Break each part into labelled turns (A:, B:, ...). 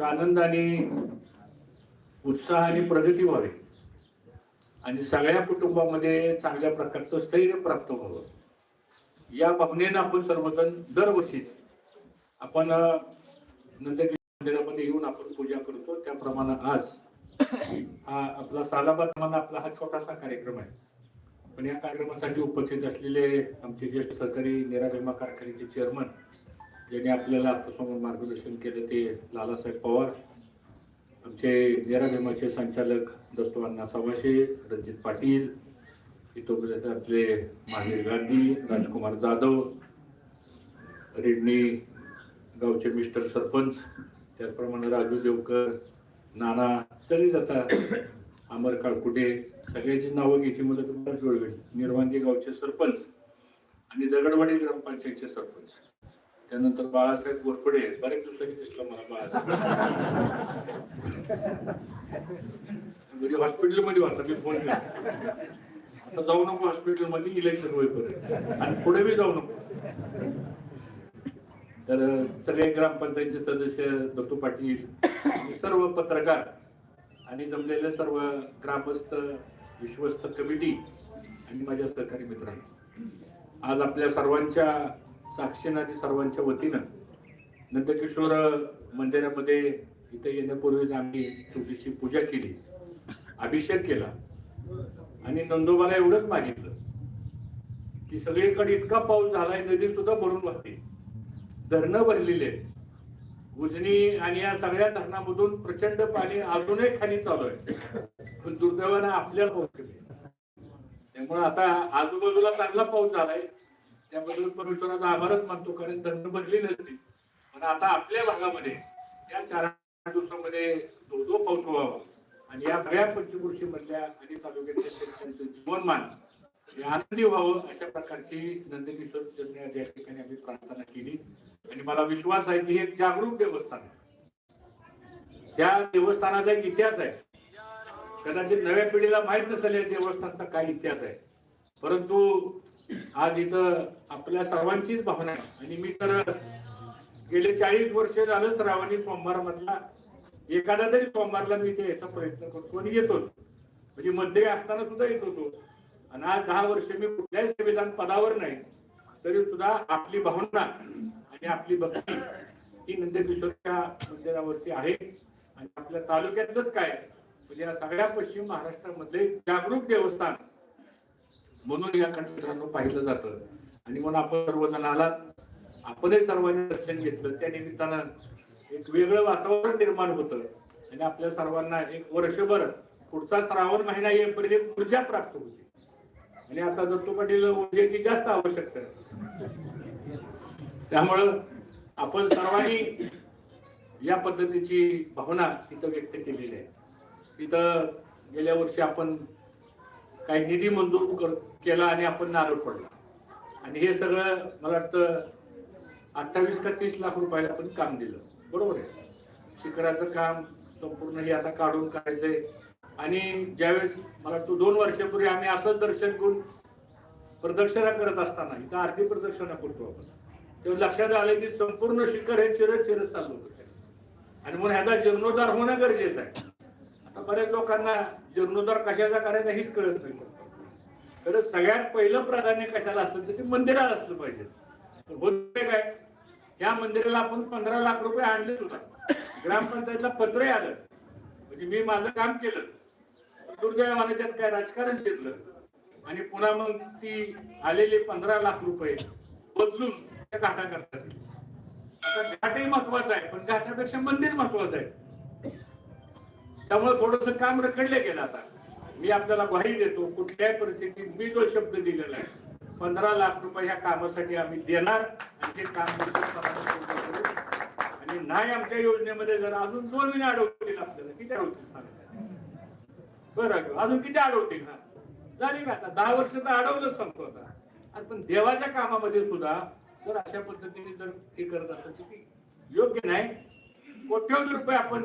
A: आनंदाने आनंद आणि उत्साह आणि प्रगती व्हावी. आणि सगळ्या कुटुंबामध्ये चांगल्या प्रकारचं स्थैर्य प्राप्त व्हावं. या भावनेनं आपण सर्वजण दरवर्षीच आपण अं, मंदिरामध्ये येऊन आपण पूजा करतो. त्याप्रमाणे आज हा आपला सालाबाद म्हणा आपला हा छोटासा कार्यक्रम आहे. पण या कार्यक्रमासाठी उपस्थित असलेले आमचे ज्येष्ठ सहकारी निरा कारखान्याचे चेअरमन ज्यांनी आपल्याला आत्तासमोर मार्गदर्शन केलं ते लालासाहेब पवार आमचे निरा संचालक दत्तवांना सवाशे रणजित पाटील इथोपर्यंत आपले महावीर गांधी राजकुमार जाधव रेडणी गावचे मिस्टर सरपंच त्याचप्रमाणे राजू देवकर नाना सगळी जातात अमर काळकुटे सगळ्यांची नावं घ्यायची मला तुम्हाला वेळ निर्वांगी गावचे सरपंच आणि दगडवाडी ग्रामपंचायतचे सरपंच. त्यानंतर बाळासाहेब गोरपडे बरेच दिवसांनी दिसला मला बाळासाहेब. म्हणजे हॉस्पिटलमध्ये होता मी फोन केला. आता जाऊ नको हॉस्पिटलमध्ये इलेक्शन होईपर्यंत. आणि पुढे बी जाऊ नको. तर सगळे ग्रामपंचायतचे सदस्य दत्तू पाटील सर्व पत्रकार आणि जमलेले सर्व ग्रामस्थ विश्वस्त कमिटी आणि माझ्या सहकारी मित्रांनो. आज आपल्या सर्वांच्या साक्षीनादी सर्वांच्या वतीनं. नंदकिशोर मंदिरामध्ये इथे येण्यापूर्वीच आम्ही छोटीशी पूजा केली. अभिषेक केला. आणि नंदोबाला एवढंच मागितलं की सगळीकडे इतका पाऊस झालाय नदी सुद्धा भरून वाहते. धरणं भरलेली आहेत. उजनी आणि या सगळ्या धरणामधून प्रचंड पाणी अजूनही खाली चालू आहे. पण दुर्दैवानं आपल्याला पाऊस त्यामुळे आता आजूबाजूला चांगला पाऊस झालाय. त्याबद्दल परमेश्वराचा आभारच मानतो कारण दंड भरली नसती पण आता आपल्या भागामध्ये या चार दिवसामध्ये जो दो पाऊस व्हावा. आणि या सगळ्या पंचकृषी मधल्या आणि तालुक्यातल्या शेतकऱ्यांचं जीवनमान हे आनंदी व्हावं अशा प्रकारची नंदकिशोर या ठिकाणी आम्ही प्रार्थना केली. आणि मला विश्वास आहे की हे एक जागरूक देवस्थान आहे. त्या देवस्थानाचा एक इतिहास आहे. कदाचित नव्या पिढीला माहीत नसेल या देवस्थानचा काय इतिहास आहे. परंतु आज इथं आपल्या सर्वांचीच भावना आहे. आणि मी तर गेले चाळीस वर्ष झालं श्रावणी सोमवार मधला एखादा तरी सोमवारला मी इथे याचा प्रयत्न करतो. आणि येतोच. म्हणजे मध्ये असताना सुद्धा येत होतो. आणि आज दहा वर्ष मी कुठल्याही संविधान पदावर नाही तरी सुद्धा आपली भावना आणि आपली भक्ती ही नंदकिशोरच्या मंदिरावरती आहे. आणि आपल्या तालुक्यातलंच काय म्हणजे या सगळ्या पश्चिम महाराष्ट्रामध्ये जागरूक देवस्थान म्हणून या मित्रांनो पाहिलं जातं. आणि म्हणून आपण सर्वजण आलात. आपणही सर्वांनी दर्शन घेतलं. त्या निमित्तानं एक वेगळं वातावरण निर्माण होतं. आणि आपल्या सर्वांना एक वर्षभर पुढचा श्रावण महिना येईपर्यंत ऊर्जा प्राप्त होते. आणि आता दत्तू पाटील ऊर्जेची जास्त आवश्यकता आहे. त्यामुळं आपण सर्वांनी या पद्धतीची भावना तिथं व्यक्त केलेली आहे. तिथं गेल्या वर्षी आपण काही निधी मंजूर कर- केला आणि आपण नारळ पडला आणि हे सगळं मला वाटतं अठ्ठावीस का तीस लाख रुपयाला आपण काम दिलं. बरोबर आहे. शिखराचं काम संपूर्ण हे आता काढून काढायचंय. आणि ज्यावेळेस मला वाटतं दोन वर्षापूर्वी आम्ही असंच दर्शन करून प्रदक्षिणा करत असताना इथं आरती प्रदक्षिणा करतो आपण तेव्हा लक्षात आलं की संपूर्ण शिखर हे चिरत चिरत चाललो होतं आणि म्हणून ह्याचा जीर्णोद्धार होणं गरजेचं आहे. आता बऱ्याच लोकांना जीर्णोद्धार कशाचा करायचा हेच कळत नाही. तर सगळ्यात पहिलं प्राधान्य कशाला असतं तर ते मंदिराला असलं पाहिजे. होते काय? या मंदिराला आपण पंधरा लाख रुपये आणले सुद्धा. ग्रामपंचायतला पत्रही आलं. म्हणजे मी माझं काम केलं. दुर्दैवाने त्यात काय राजकारण शिरलं. आणि पुन्हा मग ती आलेले पंधरा लाख रुपये बदलून त्या घाटा करतात आता घाटही महत्त्वाचा आहे पण घाटापेक्षा मंदिर महत्वाचं आहे. त्यामुळे थोडस काम रखडले गेलं आता. मी आपल्याला ग्वाही देतो कुठल्याही परिस्थितीत मी जो शब्द दिलेला आहे पंधरा लाख रुपये ह्या कामासाठी आम्ही देणार आणि ते काम आणि नाही आमच्या योजनेमध्ये जर अजून दोन महिने अडवतील आपल्याला किती अडवतील बरं अजून किती अडवतील? ना झाली ना आता? दहा वर्ष तर अडवलंच सांगतो आता. आणि पण देवाच्या कामामध्ये सुद्धा जर अशा पद्धतीने जर हे करत असेल तर ती योग्य नाही. कोट्यवधी रुपये आपण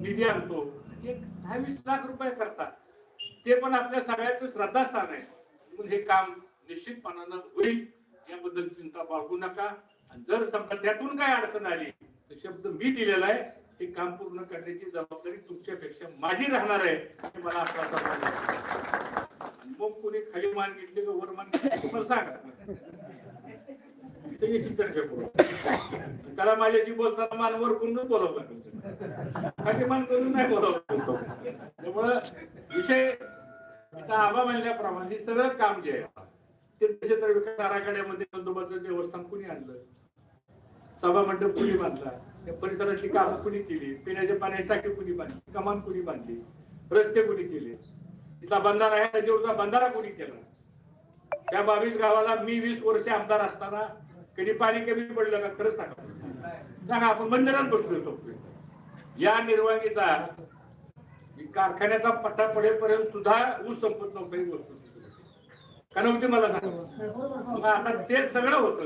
A: निधी आणतो. एक दहा वीस लाख रुपये करतात. ते पण आपल्या सगळ्याचं श्रद्धास्थान आहे. म्हणून हे काम निश्चितपणानं होईल. याबद्दल चिंता बाळगू नका. आणि जर समजा त्यातून काय अडचण आली तर शब्द मी दिलेला आहे. हे काम पूर्ण करण्याची जबाबदारी तुमच्यापेक्षा माझी राहणार आहे हे मला आता मग कोणी खाली मान घेतली का वर मान घेतली सांगा. ते येशील त्याला माझ्याशी बोलताना मान वर करून बोलावं लागेल. खाली मान करून नाही बोलावं त्यामुळं विषय आता आबा म्हणल्याप्रमाणे सगळं काम जे आहे ते क्षेत्र विकास आराखड्यामध्ये देवस्थान कुणी आणलं? सभा मंडप कुणी बांधला? परिसराची कामं कुणी केली? पिण्याच्या पाण्याची टाकी कुणी बांधली? कमान कुणी बांधली? रस्ते कुणी केले? तिथला बंधारा आहे देऊचा बंधारा कुणी केला? त्या बावीस गावाला मी वीस वर्ष आमदार असताना कधी पाणी कमी पडलं का खरं सांगा सांगा आपण बंदरात बसलो या निर्वाणीचा कारखान्याचा पट्टा पडेपर्यंत सुद्धा ऊस संपत नव्हतं ही वस्तू. का मला सांगा? आता ते सगळं होतं.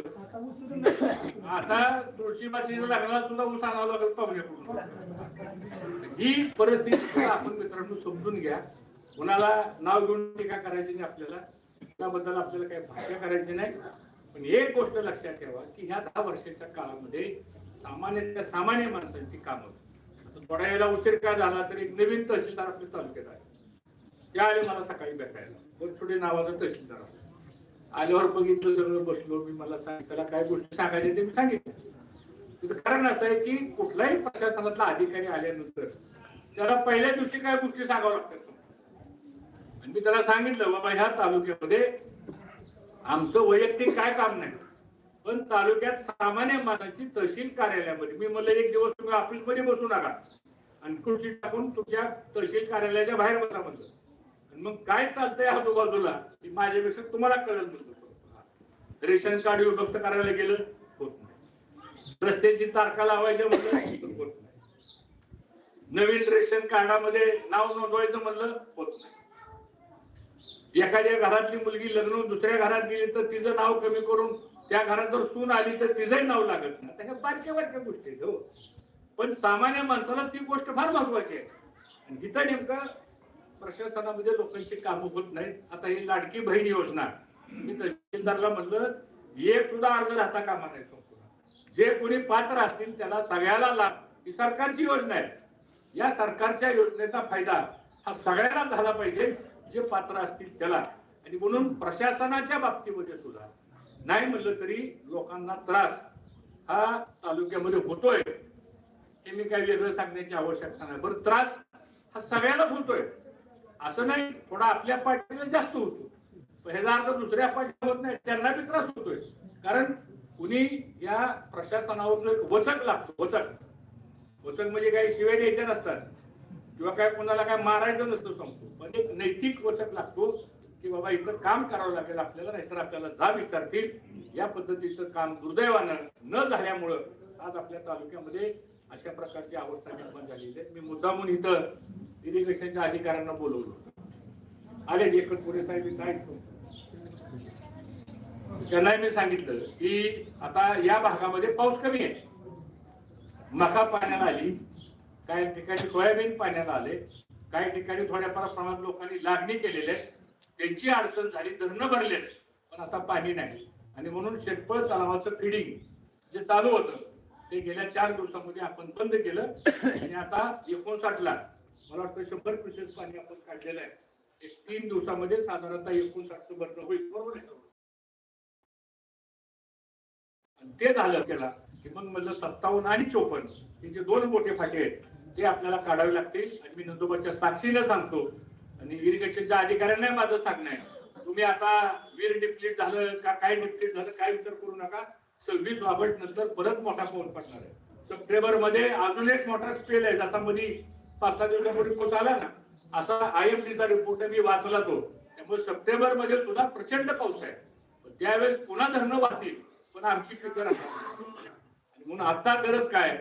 A: आता तुळशीबाची लग्नाला सुद्धा ऊस आणावं लागेल पाहुण्याकडून ही परिस्थिती आपण मित्रांनो समजून घ्या. कुणाला नाव घेऊन टीका करायची नाही आपल्याला. त्याबद्दल आपल्याला काही भाष्य करायची नाही. पण एक गोष्ट लक्षात ठेवा की ह्या दहा वर्षाच्या काळामध्ये सामान्य सामान्य माणसांची कामं होती थोड्या वेळेला उशीर काय झाला तरी एक नवीन तहसीलदार आपल्या तालुक्यात आहे त्या आले मला सकाळी भेटायला. बनसुडे नावाचा तहसीलदार आल्यावर बघितलं सगळं बसलो मी मला सांग त्याला काय गोष्टी सांगायच्या ते मी सांगितलं. तिथं कारण असं आहे की कुठलाही प्रशासनातला अधिकारी आल्यानंतर त्याला पहिल्या दिवशी काय गोष्टी सांगाव्या लागतात? आणि मी त्याला सांगितलं बाबा ह्या तालुक्यामध्ये आमचं वैयक्तिक काय काम नाही. पण तालुक्यात सामान्य माणसाची तहसील कार्यालयामध्ये मी म्हणलं एक दिवस तुम्ही ऑफिसमध्ये बसू नका. आणि खुर्ची टाकून तुमच्या तहसील कार्यालयाच्या बाहेर बसा म्हणलं. आणि मग काय चालतंय आजूबाजूला माझ्यापेक्षा तुम्हाला कळेल म्हणलं. रेशन कार्ड विभक्त करायला गेलं होत नाही. रस्त्याची तारखा लावायच्या म्हणलं होत नाही. नवीन रेशन कार्डामध्ये नाव नोंदवायचं म्हणलं होत नाही. एखाद्या घरातली मुलगी लग्न दुसऱ्या घरात गेली तर तिचं नाव कमी करून त्या घरात जर सून आली तर तिचंही नाव लागत नाही. त्या बारक्या बारक्या गोष्टी आहेत हो. पण सामान्य माणसाला ती गोष्ट फार महत्वाची आहे. आणि नेमकं प्रशासनामध्ये लोकांची कामं होत नाहीत. आता ही लाडकी बहीण योजना मी तहसीलदारला म्हणलं एक सुद्धा अर्ज राहता कामा नाही संपूर्ण. जे कोणी पात्र असतील त्याला सगळ्याला लाभ. ही सरकारची योजना आहे. या सरकारच्या योजनेचा फायदा हा सगळ्यांना झाला पाहिजे जे पात्र असतील त्याला. आणि म्हणून प्रशासनाच्या बाबतीमध्ये सुद्धा नाही म्हणलं तरी लोकांना त्रास हा तालुक्यामध्ये होतोय. हे मी काही वेगळं सांगण्याची आवश्यकता नाही. बरं त्रास हा सगळ्यांनाच होतोय. असं नाही थोडा आपल्या पार्टीला जास्त होतो. पण ह्याचा अर्थ दुसऱ्या पार्टीला होत नाही त्यांना बी त्रास होतोय. कारण कुणी या प्रशासनावर जो एक वचक लागतो वचक. वचक म्हणजे काही शिवाय द्यायच्या नसतात. किंवा काय कोणाला काय मारायचं नसतं सांगतो पण एक नैतिक वचक लागतो. की बाबा इथं काम करावं लागेल आपल्याला नाहीतर आपल्याला जाब विचारतील. या पद्धतीचं काम दुर्दैवानं न झाल्यामुळं आज आपल्या तालुक्यामध्ये अशा प्रकारची अवस्था निर्माण झालेली आहे. मी मुद्दामून इथं इरिगेशनच्या अधिकाऱ्यांना बोलवलं. आले एकच पुरेसाहेब इथं आहेत. त्यांनाही मी सांगितलं की आता या भागामध्ये पाऊस कमी आहे. मका पाण्याला आली काही ठिकाणी सोयाबीन पाण्याला आले काही ठिकाणी थोड्याफार प्रमाणात लोकांनी लागणी केलेली आहे. त्यांची अडचण झाली धरणं भरले पण आता पाणी नाही. आणि म्हणून शेतफळ तलावाचं फिडिंग जे चालू होतं ते गेल्या चार दिवसामध्ये आपण बंद केलं. आणि आता एकोणसाठ ला मला वाटतं शंभर क्युसेस पाणी आपण काढलेलं आहे. एक तीन दिवसामध्ये साधारणतः एकोणसाठचं भरणं होईल. बरोबर आहे. आणि ते झालं केला की मग म्हणलं सत्तावन्न आणि चोपन्न हे जे दोन मोठे फाटे आहेत ते आपल्याला काढावे लागतील. आणि मी नंदोबाच्या साक्षीला सांगतो आणि इरिगेशनच्या अधिकाऱ्यांना माझं सांगणं आहे. तुम्ही आता वीर डिप्लीट झालं का काय डिप्लीट झालं काय विचार करू नका. सव्वीस ऑगस्ट नंतर परत मोठा पाऊस पडणार आहे. सप्टेंबरमध्ये अजून एक मोठा स्पेल आहे जसा मध्ये पाच सहा दिवसापूर्वी पाऊस आला ना असा आय एम चा रिपोर्ट मी वाचला तो. त्यामुळे सप्टेंबरमध्ये सुद्धा प्रचंड पाऊस आहे. त्यावेळेस पुन्हा धरणं वाहतील पण आमची पिकं म्हणून आता गरज काय?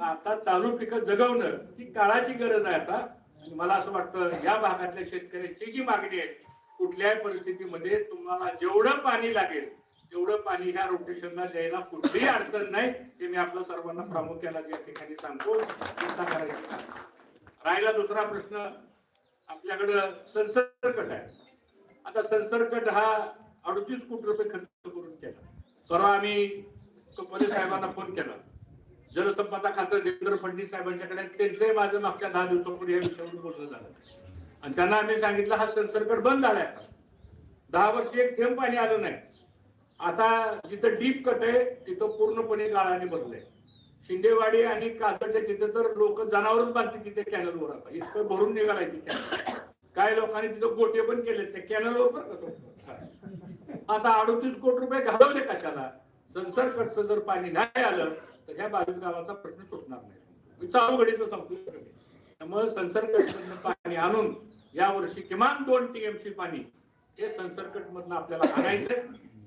A: आता चालू पिकं जगवणं ही काळाची गरज आहे आता. आणि मला असं वाटतं या भागातल्या शेतकऱ्यांची जी मागणी आहे कुठल्याही परिस्थितीमध्ये तुम्हाला जेवढं पाणी लागेल तेवढं पाणी ह्या रोटेशनला द्यायला कुठलीही अडचण नाही हे मी आपल्या सर्वांना प्रामुख्याला या ठिकाणी सांगतो. चिंता करायची राहिला दुसरा प्रश्न आपल्याकडं संसर्गट आहे. आता संसर्गट हा अडतीस कोटी रुपये खर्च करून केला. परवा आम्ही तो साहेबांना फोन केला. जलसंपदा खातं देवेंद्र फडणवीस साहेबांच्याकडे त्यांचंही माझं मागच्या दहा दिवसापूर्वी या विषयावर बोलणं झालं. आणि त्यांना आम्ही सांगितलं हा संसर्ग बंद झालाय आता. दहा वर्ष एक थेंब पाणी आलं नाही. आता जिथं डीप कट आहे तिथं पूर्णपणे गाळाने भरलंय. शिंदेवाडी आणि कातडच्या तिथे तर लोक जनावरच बांधते तिथे कॅनलवर आता. इतकं भरून निघालाय तिथे काय लोकांनी तिथं गोटे पण केले ते कॅनलवर बरं कसं आता अडोतीस कोटी रुपये घालवले कशाला? संसर्गचं जर पाणी नाही आलं तर ह्या बावीस गावाचा प्रश्न सुटणार नाही. चालू घडीचं सांगतो. त्यामुळे संसर्ग पाणी आणून या वर्षी किमान दोन टीएमसी पाणी हे संसर्गट मधनं आपल्याला आणायचंय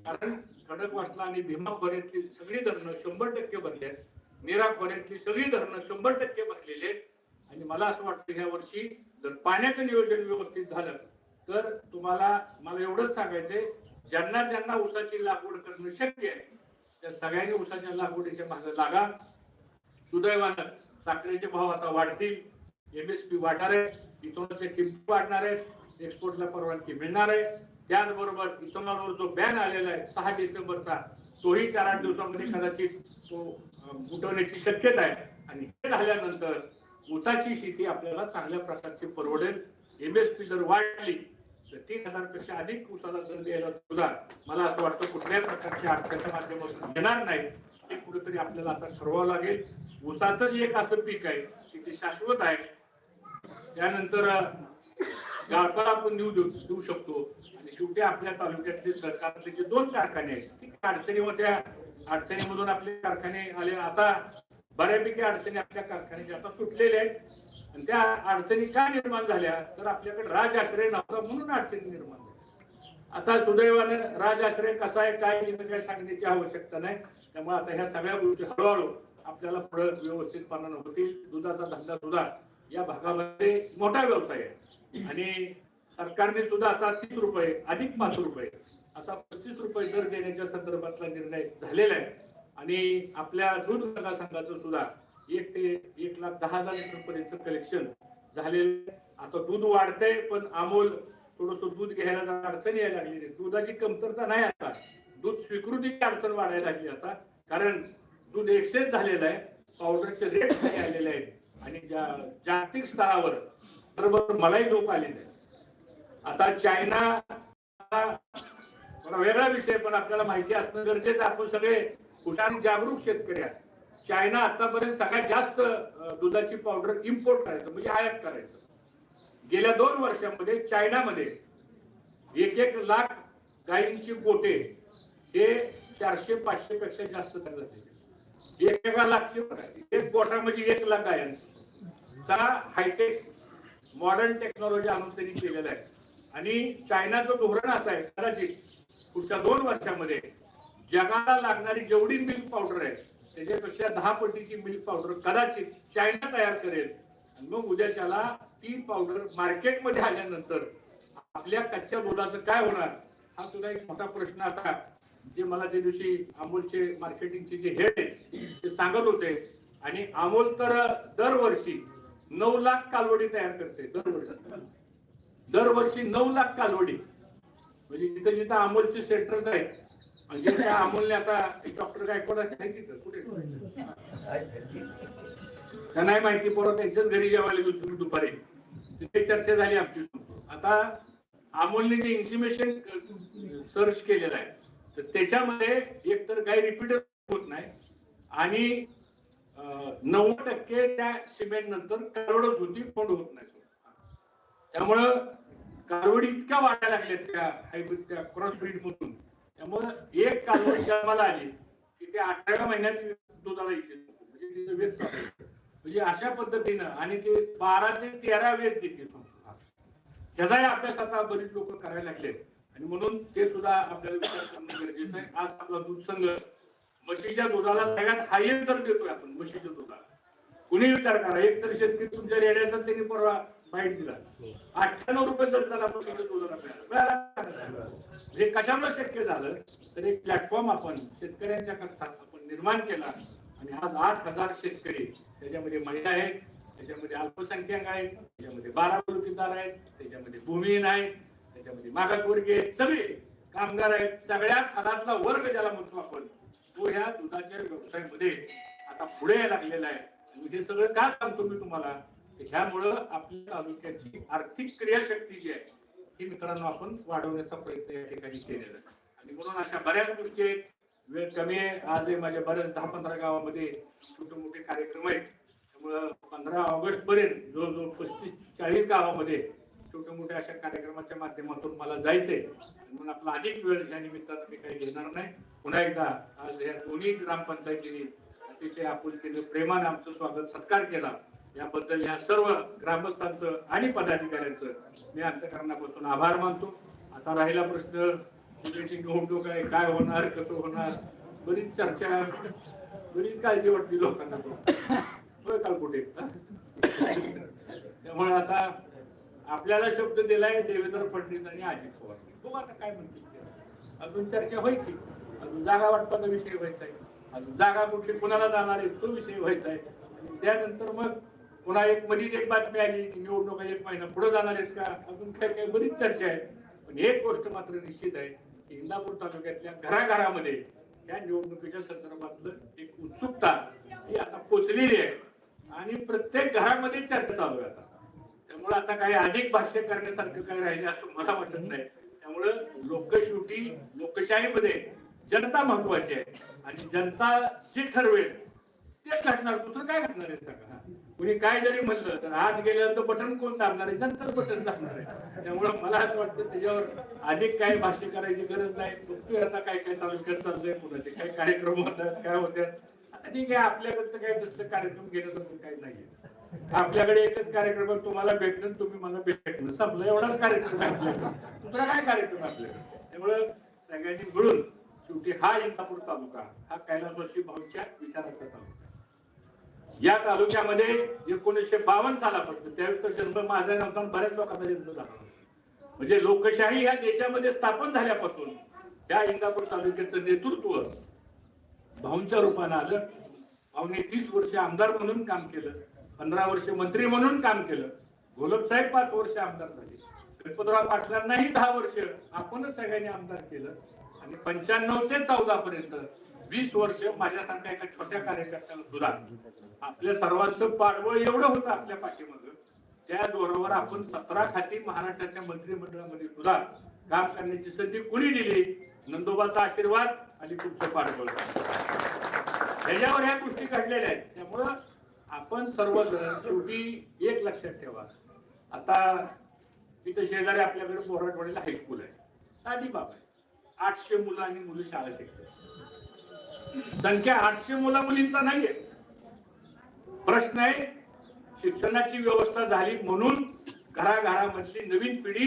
A: कारण खडकवासला आणि भीमा खोऱ्यातली सगळी धरणं शंभर टक्के भरले आहेत. नीरा खोऱ्यातली सगळी धरणं शंभर टक्के भरलेली आहेत. आणि मला असं वाटतं ह्या वर्षी जर पाण्याचं नियोजन व्यवस्थित झालं तर तुम्हाला मला एवढंच सांगायचंय ज्यांना ज्यांना ऊसाची लागवड करणं शक्य आहे त्या सगळ्यांनी ऊसाच्या लागवडीच्या मागे लागा सुदैवानं साखरेचे भाव आता वाढतील. एमएसपी वाढणार आहे. इथोनचे किंमती वाढणार आहेत. एक्सपोर्टला परवानगी मिळणार आहे. त्याचबरोबर इथोनॉलवर जो बॅन आलेला आहे सहा डिसेंबरचा तोही चार आठ दिवसामध्ये कदाचित तो उठवण्याची शक्यता आहे. आणि हे झाल्यानंतर ऊसाची शेती आपल्याला चांगल्या प्रकारची परवडेल. एमएसपी जर वाढली तीन हजारपेक्षा अधिक उसाला दर द्यायला सुद्धा मला असं वाटतं कुठल्याही प्रकारची अडचणीच्या माध्यमातून येणार नाही. ते कुठेतरी आपल्याला आता ठरवावं लागेल. ऊसाचं एक असं पीक आहे की ते शाश्वत आहे. त्यानंतर गाळपाला आपण देऊ देऊ देऊ शकतो. आणि शेवटी आपल्या तालुक्यातले सहकारातले जे दोन कारखाने आहेत ते अडचणीमध्ये अडचणीमधून आपले कारखाने आले. आता बऱ्यापैकी अडचणी आपल्या कारखान्याच्या आता सुटलेल्या आहेत. आणि त्या अडचणी का निर्माण झाल्या? तर आपल्याकडे राज आश्रय नव्हता म्हणून अडचणी निर्माण झाल्या. आता सुदैवानं राज आश्रय कसा आहे काय काय सांगण्याची आवश्यकता नाही. त्यामुळे आता ह्या सगळ्या गोष्टी हळूहळू आपल्याला पुढे व्यवस्थितपणानं होतील. दुधाचा धंदा सुद्धा या भागामध्ये मोठा व्यवसाय आहे. आणि सरकारने सुद्धा आता तीस रुपये अधिक पाच रुपये असा पस्तीस रुपये दर देण्याच्या संदर्भातला निर्णय झालेला आहे. आणि आपल्या दूध संघाचं सुद्धा एक ते एक लाख दहा हजार लिटर पर्यंत कलेक्शन झालेलं आता दूध वाढतंय पण अमोल थोडस दूध घ्यायला जरा अडचण यायला लागली आहे. दुधाची कमतरता नाही आता. दूध स्वीकृतीची अडचण वाढायला लागली आता. कारण दूध एक्सचेंज झालेलं आहे. पावडरचे रेट नाही आलेले आहेत. आणि जा- जागतिक स्तरावर बरोबर मलाही झोप आलेली आहे आता चायना वेगळा विषय पण आपल्याला माहिती असणं गरजेचं आपण सगळे हुशार जागरूक शेतकरी आहेत. चायना आतापर्यंत सगळ्यात जास्त दुधाची पावडर इम्पोर्ट करायचं म्हणजे आयात करायचं. गेल्या दोन वर्षामध्ये चायनामध्ये एक एक लाख गायींची गोटे हे चारशे पाचशे पेक्षा जास्त तयार झाले. एक एका लाखची एक गोठा म्हणजे एक लाख गायांचा. हायटेक मॉडर्न टेक्नॉलॉजी आणून त्यांनी केलेलं आहे. आणि चायनाचं धोरण असं आहे कदाचित पुढच्या दोन वर्षामध्ये जगाला लागणारी जेवढी मिल्क पावडर आहे त्याच्यापेक्षा दहा पटीची मिल्क पावडर कदाचित चायना तयार करेल. आणि मग उद्याच्याला ती पावडर मार्केटमध्ये आल्यानंतर आपल्या कच्च्या दुधाचं काय होणार हा सुद्धा एक मोठा प्रश्न आता जे मला त्या दिवशी अमोलचे मार्केटिंगचे जे हेड आहेत ते सांगत होते. आणि अमोल तर दरवर्षी नऊ लाख कालवडी तयार करते दरवर्षी. दरवर्षी नऊ लाख कालवडी. म्हणजे जिथं जिथं अमोलचे सेंटर्स आहेत म्हणजे त्या अमोलने आता डॉक्टर काय आहे तिथं कुठे? नाही माहिती परत त्यांच्याच घरी जेवायला गेलो तुम्ही दुपारी. तिथे चर्चा झाली आमची. आता अमोलने जे इन्सिमेशन सर्च केलेलं आहे तर त्याच्यामध्ये एक तर काही रिपीट होत नाही. आणि नव्वद टक्के त्या सिमेंट नंतर कारवडच होती फोड होत नाही. त्यामुळं कारवडी इतक्या वाढायला लागल्या त्या हायब्रिड त्या क्रॉस ब्रीड मधून. त्यामुळं एक कारवडी जन्माला आली की ते अठराव्या महिन्यात दुधाला येते म्हणजे वेद म्हणजे अशा पद्धतीनं आणि ते बारा ते तेरा वेद देते त्याचाही अभ्यास आता बरीच लोक करायला लागले आणि म्हणून ते सुद्धा आपल्याला विचार करणं गरजेचं आहे. आज आपला दूध संघ म्हशीच्या दुधाला सगळ्यात हायेस्ट दर देतोय आपण म्हशीच्या दुधाला. कुणी विचार करा एक तर शेतकरी तुमच्या रेड्याचा त्यांनी परवा माहिती दिला. अठ्ठ्याण्णव रुपये जर त्याला मिळाला. हे कशामुळे शक्य झालं? तर एक प्लॅटफॉर्म आपण शेतकऱ्यांच्या करता आपण निर्माण केला. आणि आज आठ हजार शेतकरी त्याच्यामध्ये महिला आहेत त्याच्यामध्ये अल्पसंख्याक आहेत त्याच्यामध्ये बारा वृत्तीदार आहेत त्याच्यामध्ये भूमिहीन आहेत त्याच्यामध्ये मागासवर्गीय आहेत सगळे कामगार आहेत. सगळ्या थरातला वर्ग ज्याला म्हणतो आपण तो ह्या दुधाच्या व्यवसायामध्ये आता पुढे यायला लागलेला आहे. हे सगळं का सांगतो मी तुम्हाला? ह्यामुळं आपल्या तालुक्याची आर्थिक क्रियाशक्ती जी आहे ती मित्रांनो आपण वाढवण्याचा प्रयत्न या ठिकाणी केलेला आहे. आणि म्हणून अशा बऱ्याच गोष्टी आहेत. वेळ कमी आहे. आज माझ्या बऱ्याच दहा पंधरा गावामध्ये छोटे मोठे कार्यक्रम आहेत. त्यामुळं पंधरा ऑगस्ट पर्यंत जवळजवळ पस्तीस चाळीस गावामध्ये छोट्या मोठ्या अशा कार्यक्रमाच्या माध्यमातून मला जायचंय. म्हणून आपला अधिक वेळ या निमित्तानं मी काही घेणार नाही. पुन्हा एकदा आज या दोन्ही ग्रामपंचायतीने अतिशय आपुलकीने प्रेमाने आमचं स्वागत सत्कार केला. याबद्दल या सर्व ग्रामस्थांचं आणि पदाधिकाऱ्यांचं मी अंतकरणापासून आभार मानतो. आता राहिला प्रश्न पुण्याची निवडणूक आहे काय होणार कसं होणार? बरीच चर्चा बरीच काळजी वाटली लोकांना काल कुठे? त्यामुळे आता आपल्याला शब्द दिलाय देवेंद्र फडणवीस आणि अजित पवार. बघू आता काय म्हणतील अजून चर्चा व्हायची. अजून जागा वाटपाचा विषय व्हायचा आहे. अजून जागा कुठली कुणाला जाणार आहे तो विषय व्हायचा आहे. त्यानंतर मग पुन्हा एक मधीच एक बातमी आली की निवडणुका एक महिना पुढे जाणार आहेत का? अजून काय काय बरीच चर्चा आहे पण एक गोष्ट मात्र निश्चित आहे की इंदापूर तालुक्यातल्या घराघरामध्ये या निवडणुकीच्या संदर्भातलं एक उत्सुकता ही आता पोचलेली आहे. आणि प्रत्येक घरामध्ये चर्चा चालू आहे आता. त्यामुळे आता काही अधिक भाष्य करण्यासारखं काही राहिले असं मला वाटत नाही. त्यामुळं लोक शेवटी लोकशाहीमध्ये जनता महत्वाची आहे. आणि जनता जी ठरवेल तेच घडणार दुसरं काय घडणार आहे सगळं? कुणी काय जरी म्हणलं तर आत गेल्यानंतर बटन कोण दाबणार आहे? जनताच बटन दाबणार आहे. त्यामुळे मला असं वाटतं त्याच्यावर अधिक काय भाष्य करायची गरज नाही. बघतोय आता काय काय तालुक्यात चाललंय कुणाचे काय कार्यक्रम होतात काय होतात? आता ठीक आहे आपल्याकडचं काय दुसरं कार्यक्रम घेण्यासारखं काही नाहीये. आपल्याकडे एकच कार्यक्रम तुम्हाला भेटणं तुम्ही मला भेटणं. संपलं एवढाच कार्यक्रम आपल्याकडे. दुसरा काय कार्यक्रम आपल्याकडे? त्यामुळं सगळ्यांनी मिळून शेवटी हा इंदापूर तालुका हा कैलासवाशी भाऊच्या विचाराचा तालुका. या तालुक्यामध्ये एकोणीसशे बावन्न सालापासून त्यावेळेस तर जन्म माझा नव्हता बऱ्याच लोकांचा जन्म झाला. म्हणजे लोकशाही या देशामध्ये स्थापन झाल्यापासून त्या इंदापूर तालुक्याचं नेतृत्व भाऊंच्या रूपानं आलं. भाऊने तीस वर्ष आमदार म्हणून काम केलं पंधरा वर्ष मंत्री म्हणून काम केलं. गोलब साहेब पाच वर्ष आमदार झाले. गणपतराव पाटलांनाही दहा वर्ष आपणच सगळ्यांनी आमदार केलं. आणि पंच्याण्णव ते चौदा पर्यंत वीस वर्ष माझ्यासारख्या एका छोट्या कार्यकर्त्याला सुद्धा आपल्या सर्वांचं पाडवं एवढं होतं आपल्या पाठीमागं. त्या जोरावर आपण सतरा खाती महाराष्ट्राच्या मंत्रिमंडळामध्ये सुद्धा काम करण्याची संधी कुणी दिली? नंदोबाचा आशीर्वाद आणि तुमचं पाठबळ. त्याच्यावर ह्या गोष्टी घडलेल्या आहेत. त्यामुळं आपण सर्वजण शेवटी एक लक्षात ठेवा. आता इथं शेजारी आपल्याकडे बोराटवाडीला हायस्कूल आहे. साधी बाब आहे. आठशे मुलं आणि मुलं शाळा शिकतात. संख्या आठशे मुला मुलींचा नाहीये. प्रश्न आहे शिक्षणाची व्यवस्था झाली म्हणून घराघरामधली नवीन पिढी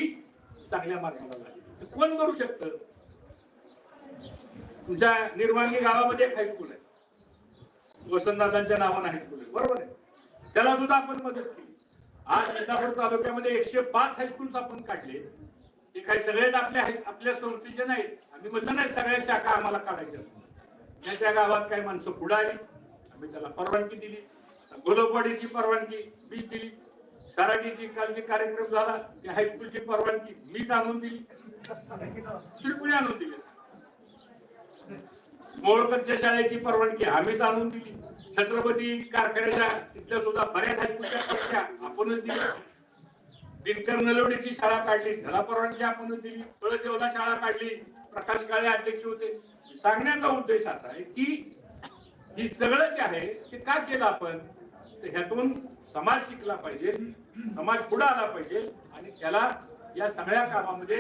A: चांगल्या मार्गाला झाली कोण करू शकत? तुमच्या निर्वांगी गावामध्ये एक हायस्कूल आहे. वसंतदादांच्या नावानं हायस्कूल आहे. बरोबर आहे? त्याला सुद्धा आपण मदत केली. आज इंदापूर तालुक्यामध्ये एकशे पाच हायस्कूल्स आपण काढले. ते काही सगळेच आपल्या आपल्या संस्थेचे नाहीत. आम्ही म्हटलं नाही सगळ्या शाखा आम्हाला काढायच्या. त्या त्या गावात काही माणसं पुढे आली आम्ही त्याला परवानगी दिली. गोलपवाडीची परवानगी मी दिली. सराटीची कालचे कार्यक्रम झाला त्या हायस्कूलची परवानगी मीच आणून दिली. शिळकुणी कुणी आणून दिली? मोळकरच्या शाळेची परवानगी आम्हीच आणून दिली. छत्रपती कारखान्याच्या तिथल्या सुद्धा बऱ्याच हायस्कूलच्या संख्या आपणच दिल्या. दिनकर नलवडीची शाळा काढली त्याला परवानगी आपणच दिली. देवला शाळा काढली प्रकाश काळे अध्यक्ष होते. सांगण्याचा उद्देश असा आहे की ही सगळं जे आहे ते का केलं आपण? तर ह्यातून समाज शिकला पाहिजे समाज पुढे आला पाहिजे आणि त्याला या सगळ्या कामामध्ये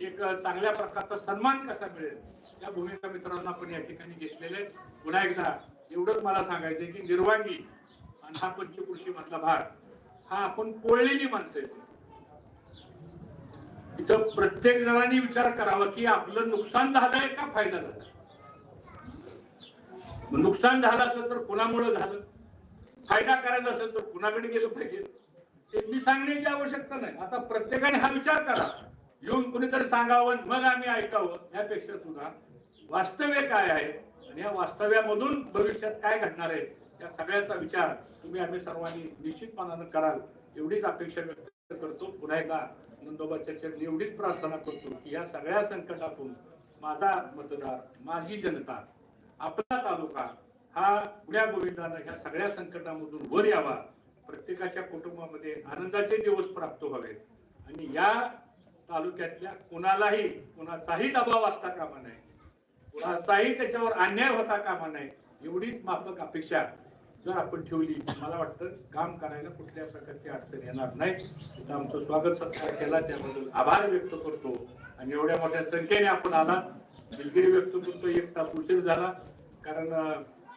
A: एक चांगल्या प्रकारचा सन्मान कसा मिळेल? या भूमिका मित्रांना आपण या ठिकाणी घेतलेले पुन्हा एकदा एवढंच मला सांगायचं की निर्वांगी आणि हा पंचकृषी मधला भाग हा आपण कोळलेली माणसं इथं प्रत्येक जणांनी विचार करावा की आपलं नुकसान झालंय का फायदा झाला? नुकसान झालं असेल तर कुणामुळे झालं? फायदा करायचा असेल तर कुणाकडे गेलं पाहिजे? ते मी सांगण्याची आवश्यकता नाही. आता प्रत्येकाने हा विचार करा. येऊन कुणीतरी सांगावं मग आम्ही ऐकावं यापेक्षा सुद्धा वास्तव्य काय आहे आणि या वास्तव्यामधून भविष्यात काय घडणार आहे या सगळ्याचा विचार तुम्ही आम्ही सर्वांनी निश्चितपणानं कराल. एवढीच अपेक्षा व्यक्त करतो. पुन्हा एकदा नंदोबा चरणी एवढीच प्रार्थना करतो की या सगळ्या संकटातून माझा मतदार माझी जनता आपला तालुका हा पुढ्या गोविंदानं ह्या सगळ्या संकटामधून वर यावा. प्रत्येकाच्या कुटुंबामध्ये आनंदाचे दिवस प्राप्त व्हावेत. आणि या तालुक्यातल्या कुणालाही कोणाचाही दबाव असता कामा नये. कुणाचाही त्याच्यावर अन्याय होता कामा नये एवढीच माफक अपेक्षा जर आपण ठेवली मला वाटतं काम करायला कुठल्या प्रकारची अडचण येणार नाही. तिथं आमचं स्वागत सत्कार केला त्याबद्दल आभार व्यक्त करतो. आणि एवढ्या मोठ्या संख्येने आपण आला दिलगिरी व्यक्त करतो एक तास उशीर झाला कारण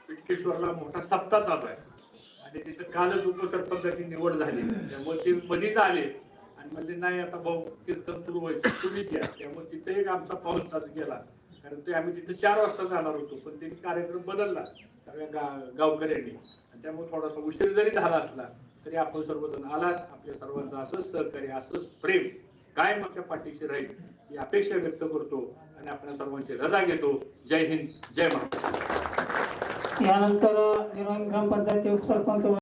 A: पिटकेश्वरला मोठा सप्ताह चालू आहे. आणि तिथं कालच उपसरपंचाची निवड झाली. त्यामुळे ते मधीच आले आणि म्हणजे नाही आता भाऊ कीर्तन सुरू व्हायचं तुम्हीच या त्यामुळे तिथे एक आमचा पाऊस तास गेला. कारण ते आम्ही तिथे चार वाजता जाणार होतो पण ते कार्यक्रम बदलला सगळ्या गा गावकऱ्यांनी. आणि त्यामुळे थोडासा उशीर जरी झाला असला तरी आपण सर्वजण आलात. आपल्या सर्वांचं असंच सहकार्य असंच प्रेम कायम आमच्या पाठीशी राहील ही अपेक्षा व्यक्त करतो. आणि आपल्या सर्वांची रजा घेतो. जय हिंद. जय महाराष्ट्र.
B: यानंतर निरंग ग्रामपंचायत उपसरपंच